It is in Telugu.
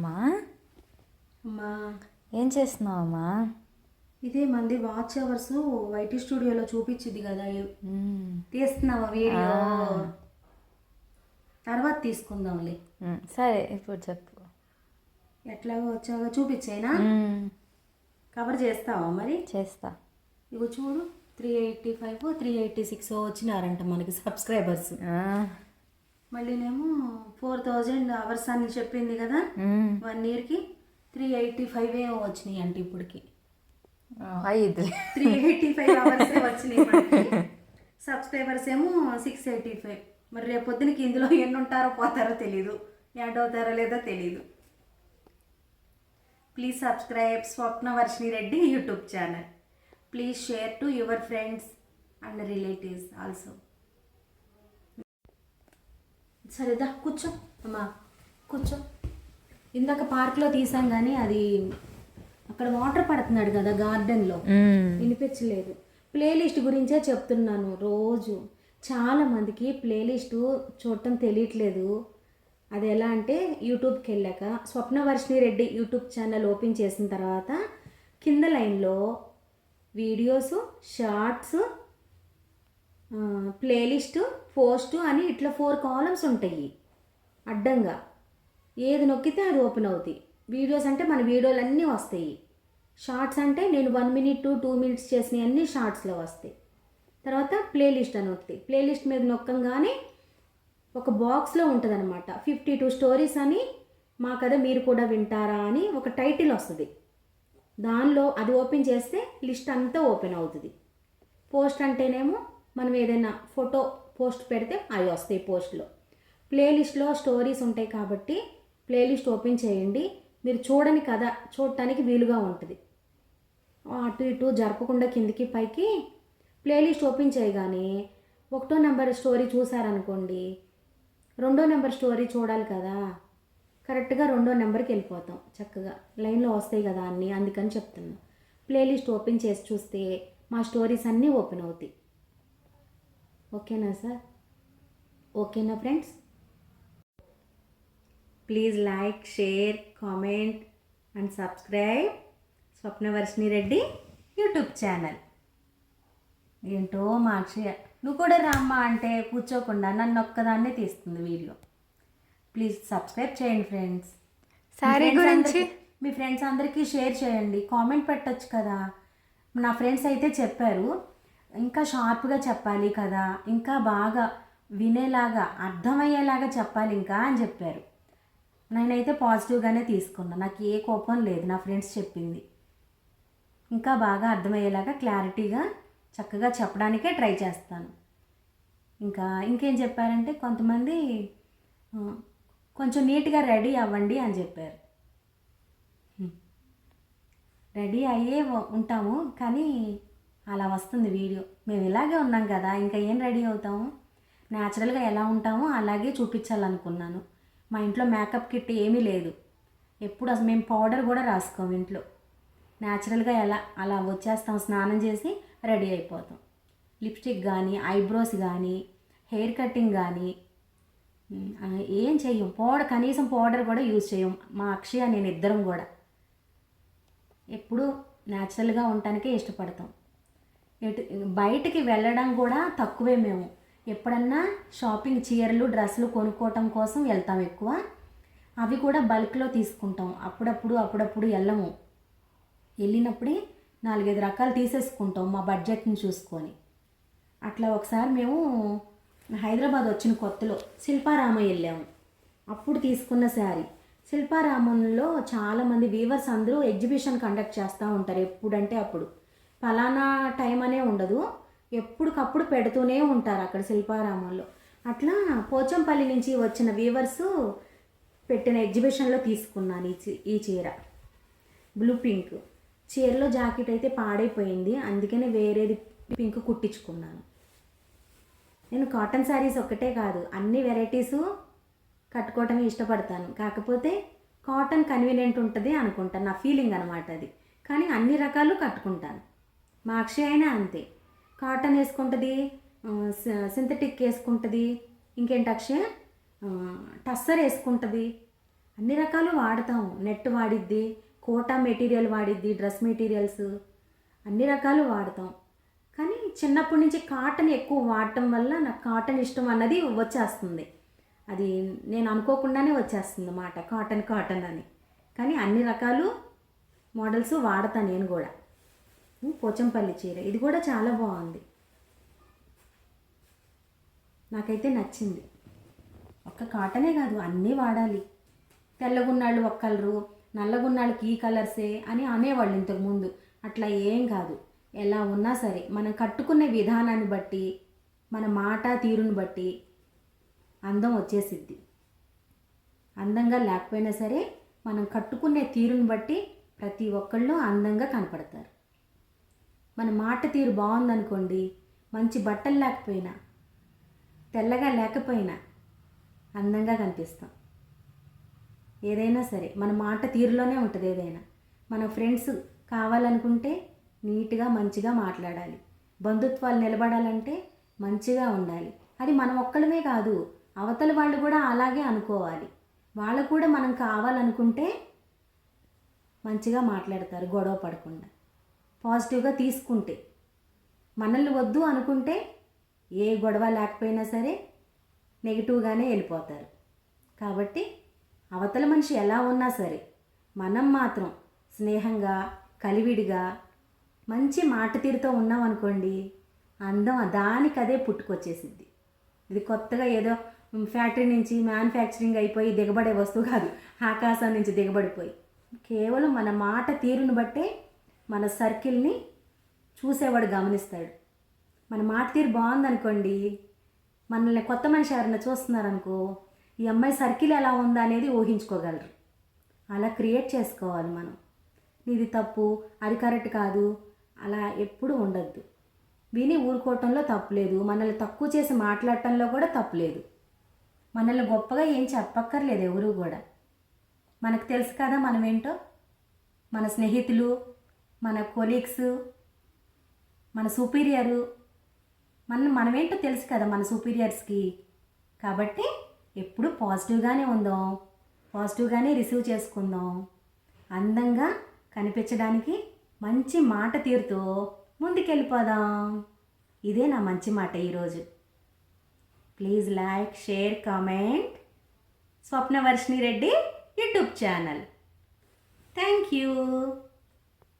అమ్మా. అమ్మా. ఏం చేస్తున్నావు అమ్మా ఇదే మంది వాచ్ అవర్స్ వైటీ స్టూడియోలో చూపించింది కదా. తీస్తున్నావా వీడియో. తర్వాత తీసుకుందాంలే. సరే ఇప్పుడు చెప్పు. ఎట్లాగో వచ్చాగా చూపించేనా. కవర్ చేస్తావా మరి? చేస్తా. ఇగో చూడు three eighty five three eighty six వచ్చినారంట మనకి సబ్స్క్రైబర్స్. మళ్ళీనేమో ఫోర్ థౌజండ్ అవర్స్ అని చెప్పింది కదా. వన్ ఇయర్కి త్రీ ఎయిటీ ఫైవ్ వచ్చినాయి అంటే ఇప్పటికి. త్రీ ఎయిటీ ఫైవ్ అవర్స్ వచ్చినాయి సబ్స్క్రైబర్స్ ఏమో సిక్స్ ఎయిటీ ఫైవ్. మరి రేపు పొద్దునకి ఇందులో ఎన్ని ఉంటారో పోతారో తెలీదు. యాడ్ అవుతారో లేదో తెలీదు. Please subscribe Swapna Varshini Reddy YouTube channel. Please share to your friends and relatives also. సరేదా కూర్చో. అమ్మా కూర్చో. ఇందాక పార్క్లో తీసాం కానీ అది అక్కడ వాటర్ పడుతున్నాడు కదా గార్డెన్లో. వినిపించలేదు. ప్లేలిస్ట్ గురించే చెప్తున్నాను రోజు. చాలా మందికి ప్లేలిస్ట్ చూడటం తెలియట్లేదు. అది ఎలా అంటే యూట్యూబ్కి వెళ్ళాక Swapnavarshini Reddy YouTube channel open చేసిన తర్వాత కింద లైన్లో వీడియోస్ షార్ట్స్ ప్లేలిస్ట్ పోస్ట్ అని ఇట్లా ఫోర్ కాలమ్స్ ఉంటాయి. అడ్డంగా. ఏది నొక్కితే అది ఓపెన్ అవుతాయి వీడియోస్ అంటే మన వీడియోలు అన్నీ వస్తాయి. షార్ట్స్ అంటే నేను one minute to two minutes చేసినవి అన్నీ షార్ట్స్లో వస్తాయి. తర్వాత ప్లేలిస్ట్ అని వస్తుంది ప్లేలిస్ట్ మీద నొక్కంగానే ఒక బాక్స్లో ఉంటుంది అనమాట ఫిఫ్టీ టూ స్టోరీస్ అని మా కథ మీరు కూడా వింటారా అని ఒక టైటిల్ వస్తుంది. దానిలో అది ఓపెన్ చేస్తే లిస్ట్ అంతా ఓపెన్ అవుతుంది. పోస్ట్ అంటేనేమో మనం ఏదైనా ఫోటో పోస్ట్ పెడితే అవి వస్తాయి పోస్ట్లో. ప్లేలిస్ట్లో స్టోరీస్ ఉంటాయి కాబట్టి ప్లేలిస్ట్ ఓపెన్ చేయండి. మీరు చూడని కథ చూడటానికి వీలుగా ఉంటుంది. అటు ఇటు జరపకుండా కిందికి పైకి ప్లేలిస్ట్ ఓపెన్ చేయగానే ఒకటో నెంబర్ స్టోరీ చూసారనుకోండి రెండో నెంబర్ స్టోరీ చూడాలి కదా. కరెక్ట్గా రెండో నెంబర్కి వెళ్ళిపోతాం చక్కగా. లైన్లో వస్తాయి కదా అన్నీ అందుకని చెప్తున్నా. ప్లేలిస్ట్ ఓపెన్ చేసి చూస్తే మా స్టోరీస్ అన్నీ ఓపెన్ అవుతాయి. ఓకేనా సార్? ఓకేనా friends? Please like share comment and subscribe Swapnavarshini Reddy YouTube channel. ఏంటో మా అక్షయ నువ్వు కూడా రామ్మా అంటే కూర్చోకుండా నన్ను ఒక్కదాన్నే తీస్తుంది వీడియో. ప్లీజ్ సబ్స్క్రైబ్ చేయండి ఫ్రెండ్స్. శారీ గురించి. మీ ఫ్రెండ్స్ అందరికీ షేర్ చేయండి. కామెంట్ పెట్టొచ్చు కదా. నా ఫ్రెండ్స్ అయితే చెప్పారు ఇంకా షార్ప్గా చెప్పాలి కదా ఇంకా బాగా వినేలాగా అర్థమయ్యేలాగా చెప్పాలి ఇంకా అని చెప్పారు. నేనైతే పాజిటివ్గానే తీసుకున్నా. నాకు ఏ కోపం లేదు నా ఫ్రెండ్స్ చెప్పింది. ఇంకా బాగా అర్థమయ్యేలాగా క్లారిటీగా చక్కగా చెప్పడానికే ట్రై చేస్తాను. ఇంకా ఇంకేం చెప్పారంటే కొంతమంది కొంచెం నీట్గా రెడీ అవ్వండి అని చెప్పారు. రెడీ అయ్యే వ- ఉంటాము కానీ అలా వస్తుంది వీడియో. మేము ఇలాగే ఉన్నాం కదా ఇంకా ఏం రెడీ అవుతాము? న్యాచురల్గా ఎలా ఉంటామో అలాగే చూపించాలనుకున్నాను. మా ఇంట్లో మేకప్ కిట్ ఏమీ లేదు. ఎప్పుడు అసలు మేము పౌడర్ కూడా రాసుకోము ఇంట్లో. న్యాచురల్గా ఎలా అలా వచ్చేస్తాం స్నానం చేసి రెడీ అయిపోతాం. లిప్స్టిక్ కానీ ఐబ్రోస్ కానీ హెయిర్ కటింగ్ కానీ ఏం చెయ్యం. పౌడర్ కనీసం పౌడర్ కూడా యూజ్ చేయం మా అక్షయ నేను ఇద్దరం కూడా. ఎప్పుడు న్యాచురల్గా ఉండటానికే ఇష్టపడతాం. ఎటు బయటికి వెళ్ళడం కూడా తక్కువే మేము. ఎప్పుడన్నా షాపింగ్ చీరలు డ్రెస్సులు కొనుక్కోవటం కోసం వెళ్తాం ఎక్కువ. అవి కూడా బల్క్లో తీసుకుంటాం. అప్పుడప్పుడు అప్పుడప్పుడు వెళ్ళము. వెళ్ళినప్పుడే నాలుగైదు రకాలు తీసేసుకుంటాం మా బడ్జెట్ని చూసుకొని. అట్లా ఒకసారి మేము హైదరాబాద్ వచ్చిన కొత్తలో శిల్పారామం వెళ్ళాము. అప్పుడు తీసుకున్న శారీ. శిల్పారామంలో చాలామంది వీవర్స్ అందరూ ఎగ్జిబిషన్ కండక్ట్ చేస్తూ ఉంటారు ఎప్పుడంటే అప్పుడు. ఫలానా టైం అనే ఉండదు. ఎప్పటికప్పుడు పెడుతూనే ఉంటారు అక్కడ శిల్పారామంలో అట్లా పోచంపల్లి నుంచి వచ్చిన వీవర్స్ పెట్టిన ఎగ్జిబిషన్లో తీసుకున్నాను ఈ చీ ఈ చీర. బ్లూ పింక్ చీరలో జాకెట్ అయితే పాడైపోయింది. అందుకనే వేరేది పింక్ కుట్టించుకున్నాను. నేను కాటన్ శారీస్ ఒక్కటే కాదు అన్ని వెరైటీసు కట్టుకోవటమే ఇష్టపడతాను. కాకపోతే కాటన్ కన్వీనియంట్ ఉంటుంది అనుకుంటాను నా ఫీలింగ్ అనమాట అది. కానీ అన్ని రకాలు కట్టుకుంటాను. మా అక్షయ అయినా అంతే. కాటన్ వేసుకుంటుంది సింథటిక్ వేసుకుంటుంది ఇంకేంటి అక్షయ? టస్సర్ వేసుకుంటుంది. అన్ని రకాలు వాడతాం. నెట్ వాడిద్ది కోటా మెటీరియల్ వాడిద్ది డ్రెస్ మెటీరియల్స్ అన్ని రకాలు వాడతాం. కానీ చిన్నప్పటి నుంచి కాటన్ ఎక్కువ వాడటం వల్ల నాకు కాటన్ ఇష్టం అన్నది వచ్చేస్తుంది. అది నేను అనుకోకుండానే వచ్చేస్తుంది మాట కాటన్ కాటన్ అని. కానీ అన్ని రకాలు మోడల్స్ వాడతాను నేను కూడా. పోచంపల్లి చీర. ఇది కూడా చాలా బాగుంది. నాకైతే నచ్చింది. ఒక్క కాటనే కాదు అన్నీ వాడాలి. తెల్లగున్నాళ్ళు ఒక కలరు నల్లగున్నాళ్ళకి ఈ కలర్సే అని అనేవాళ్ళు ఇంతకు ముందు. అట్లా ఏం కాదు. ఎలా ఉన్నా సరే మనం కట్టుకునే విధానాన్ని బట్టి మన మాట తీరుని బట్టి అందం వచ్చేసిద్ది. అందంగా లేకపోయినా సరే మనం కట్టుకునే తీరుని బట్టి ప్రతి ఒక్కళ్ళు అందంగా కనపడతారు. మన మాట తీరు బాగుందనుకోండి మంచి బట్టలు లేకపోయినా తెల్లగా లేకపోయినా అందంగా కనిపిస్తాం. ఏదైనా సరే మన మాట తీరులోనే ఉంటుంది ఏదైనా. మన ఫ్రెండ్స్ కావాలనుకుంటే నీట్గా మంచిగా మాట్లాడాలి. బంధుత్వాలు నిలబడాలంటే మంచిగా ఉండాలి. అది మనం ఒక్కడమే కాదు అవతల వాళ్ళు కూడా అలాగే అనుకోవాలి. వాళ్ళు కూడా మనం కావాలనుకుంటే మంచిగా మాట్లాడతారు గొడవ పడకుండా. పాజిటివ్గా తీసుకుంటే. మనల్ని వద్దు అనుకుంటే ఏ గొడవ లేకపోయినా సరే నెగిటివ్గానే వెళ్ళిపోతారు. కాబట్టి అవతల మనిషి ఎలా ఉన్నా సరే మనం మాత్రం స్నేహంగా కలివిడిగా మంచి మాట తీరుతో ఉన్నాం అనుకోండి అందం దానికదే పుట్టుకొచ్చేసిద్ది. ఇది కొత్తగా ఏదో ఫ్యాక్టరీ నుంచి మ్యానుఫ్యాక్చరింగ్ అయిపోయి దిగబడే వస్తువు కాదు ఆకాశం నుంచి దిగబడిపోయి. కేవలం మన మాట తీరును బట్టే మన సర్కిల్ని చూసేవాడు గమనిస్తాడు. మన మాట తీరు బాగుందనుకోండి మనల్ని కొత్త మనిషి ఎవరైనా చూస్తున్నారనుకో ఈ అమ్మాయి సర్కిల్ ఎలా ఉందా అనేది ఊహించుకోగలరు. అలా క్రియేట్ చేసుకోవాలి మనం. ఇది తప్పు అది కరెక్ట్ కాదు అలా ఎప్పుడూ ఉండద్దు. విని ఊరుకోవటంలో తప్పులేదు మనల్ని తక్కువ చేసి మాట్లాడటంలో కూడా తప్పులేదు మనల్ని గొప్పగా ఏం చెప్పక్కర్లేదు ఎవరు కూడా. మనకు తెలుసు కదా మనం ఏంటో మన స్నేహితులు మన కొలీగ్స్ మన సుపీరియరు మన మనమేంటో తెలుసు కదా మన సుపీరియర్స్కి కాబట్టి ఎప్పుడు పాజిటివ్గానే ఉందాం పాజిటివ్గానే రిసీవ్ చేసుకుందాం. అందంగా కనిపించడానికి మంచి మాట తీరుతో ముందుకెళ్ళిపోదాం. ఇదే నా మంచి మాట ఈరోజు. Please like share comment Swapnavarshini Reddy YouTube channel. Thank you